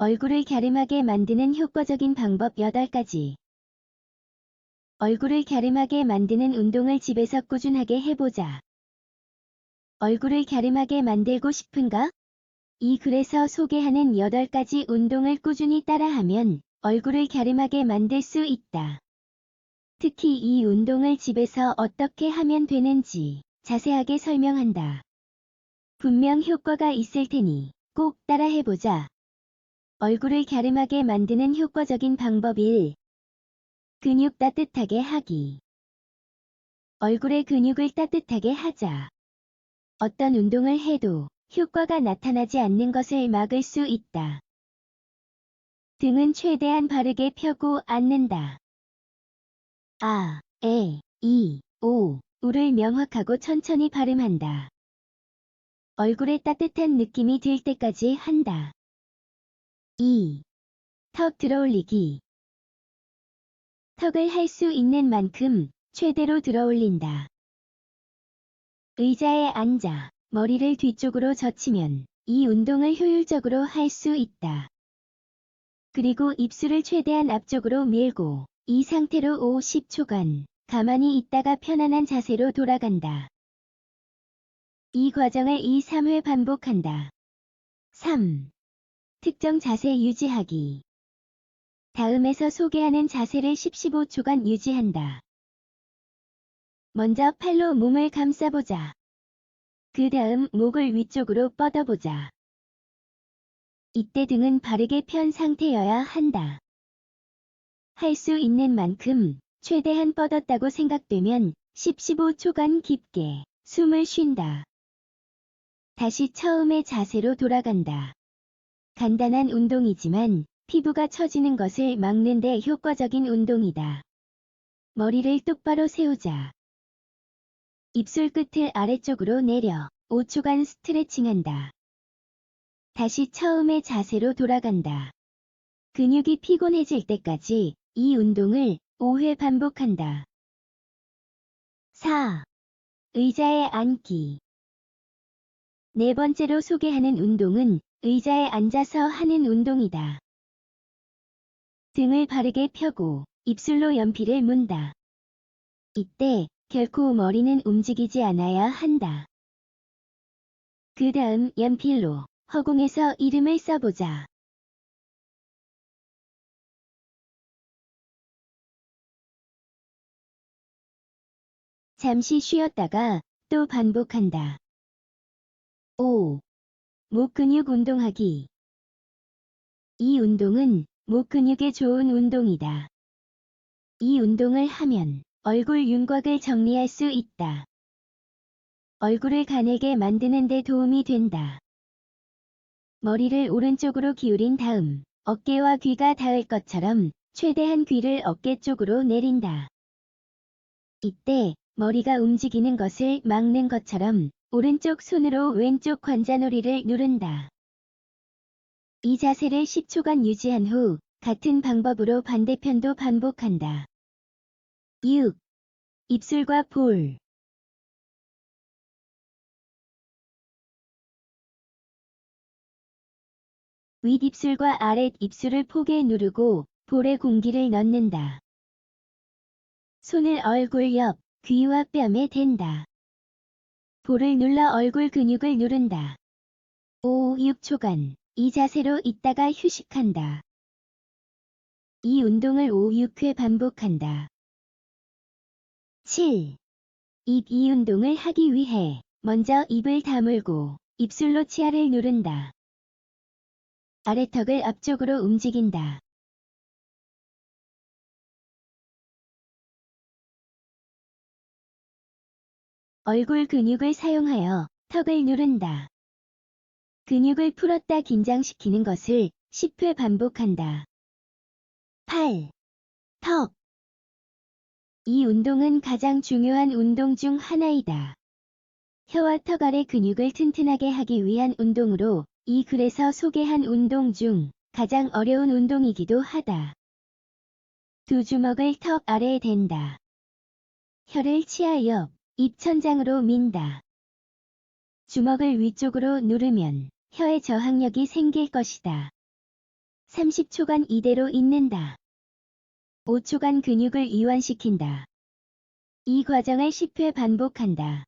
얼굴을 갸름하게 만드는 효과적인 방법 8가지. 얼굴을 갸름하게 만드는 운동을 집에서 꾸준하게 해보자. 얼굴을 갸름하게 만들고 싶은가? 이 글에서 소개하는 8가지 운동을 꾸준히 따라하면 얼굴을 갸름하게 만들 수 있다. 특히 이 운동을 집에서 어떻게 하면 되는지 자세하게 설명한다. 분명 효과가 있을 테니 꼭 따라해보자. 얼굴을 갸름하게 만드는 효과적인 방법 1. 근육 따뜻하게 하기. 얼굴의 근육을 따뜻하게 하자. 어떤 운동을 해도 효과가 나타나지 않는 것을 막을 수 있다. 등은 최대한 바르게 펴고 앉는다. 아, 에, 이, 오, 우를 명확하고 천천히 발음한다. 얼굴에 따뜻한 느낌이 들 때까지 한다. 2. 턱 들어올리기. 턱을 할 수 있는 만큼 최대로 들어올린다. 의자에 앉아 머리를 뒤쪽으로 젖히면 이 운동을 효율적으로 할 수 있다. 그리고 입술을 최대한 앞쪽으로 밀고 이 상태로 50초간 가만히 있다가 편안한 자세로 돌아간다. 이 과정을 2, 3회 반복한다. 3. 특정 자세 유지하기. 다음에서 소개하는 자세를 10, 15초간 유지한다. 먼저 팔로 몸을 감싸보자. 그 다음 목을 위쪽으로 뻗어보자. 이때 등은 바르게 편 상태여야 한다. 할 수 있는 만큼 최대한 뻗었다고 생각되면 10, 15초간 깊게 숨을 쉰다. 다시 처음의 자세로 돌아간다. 간단한 운동이지만 피부가 처지는 것을 막는 데 효과적인 운동이다. 머리를 똑바로 세우자. 입술 끝을 아래쪽으로 내려 5초간 스트레칭한다. 다시 처음의 자세로 돌아간다. 근육이 피곤해질 때까지 이 운동을 5회 반복한다. 4. 의자에 앉기. 네 번째로 소개하는 운동은 의자에 앉아서 하는 운동이다. 등을 바르게 펴고 입술로 연필을 문다. 이때 결코 머리는 움직이지 않아야 한다. 그 다음 연필로 허공에서 이름을 써보자. 잠시 쉬었다가 또 반복한다. 5. 목 근육 운동하기. 이 운동은 목 근육에 좋은 운동이다. 이 운동을 하면 얼굴 윤곽을 정리할 수 있다. 얼굴을 가늘게 만드는 데 도움이 된다. 머리를 오른쪽으로 기울인 다음 어깨와 귀가 닿을 것처럼 최대한 귀를 어깨 쪽으로 내린다. 이때 머리가 움직이는 것을 막는 것처럼 오른쪽 손으로 왼쪽 관자놀이를 누른다. 이 자세를 10초간 유지한 후 같은 방법으로 반대편도 반복한다. 6. 입술과 볼 윗입술과 아랫입술을 포개 누르고 볼에 공기를 넣는다. 손을 얼굴 옆, 귀와 뺨에 댄다. 볼을 눌러 얼굴 근육을 누른다. 5, 6초간 이 자세로 있다가 휴식한다. 이 운동을 5, 6회 반복한다. 7. 입 이 운동을 하기 위해 먼저 입을 다물고 입술로 치아를 누른다. 아래턱을 앞쪽으로 움직인다. 얼굴 근육을 사용하여 턱을 누른다. 근육을 풀었다 긴장시키는 것을 10회 반복한다. 8. 턱. 이 운동은 가장 중요한 운동 중 하나이다. 혀와 턱 아래 근육을 튼튼하게 하기 위한 운동으로 이 글에서 소개한 운동 중 가장 어려운 운동이기도 하다. 두 주먹을 턱 아래에 댄다. 혀를 치아 옆, 입천장으로 민다. 주먹을 위쪽으로 누르면 혀에 저항력이 생길 것이다. 30초간 이대로 있는다. 5초간 근육을 이완시킨다. 이 과정을 10회 반복한다.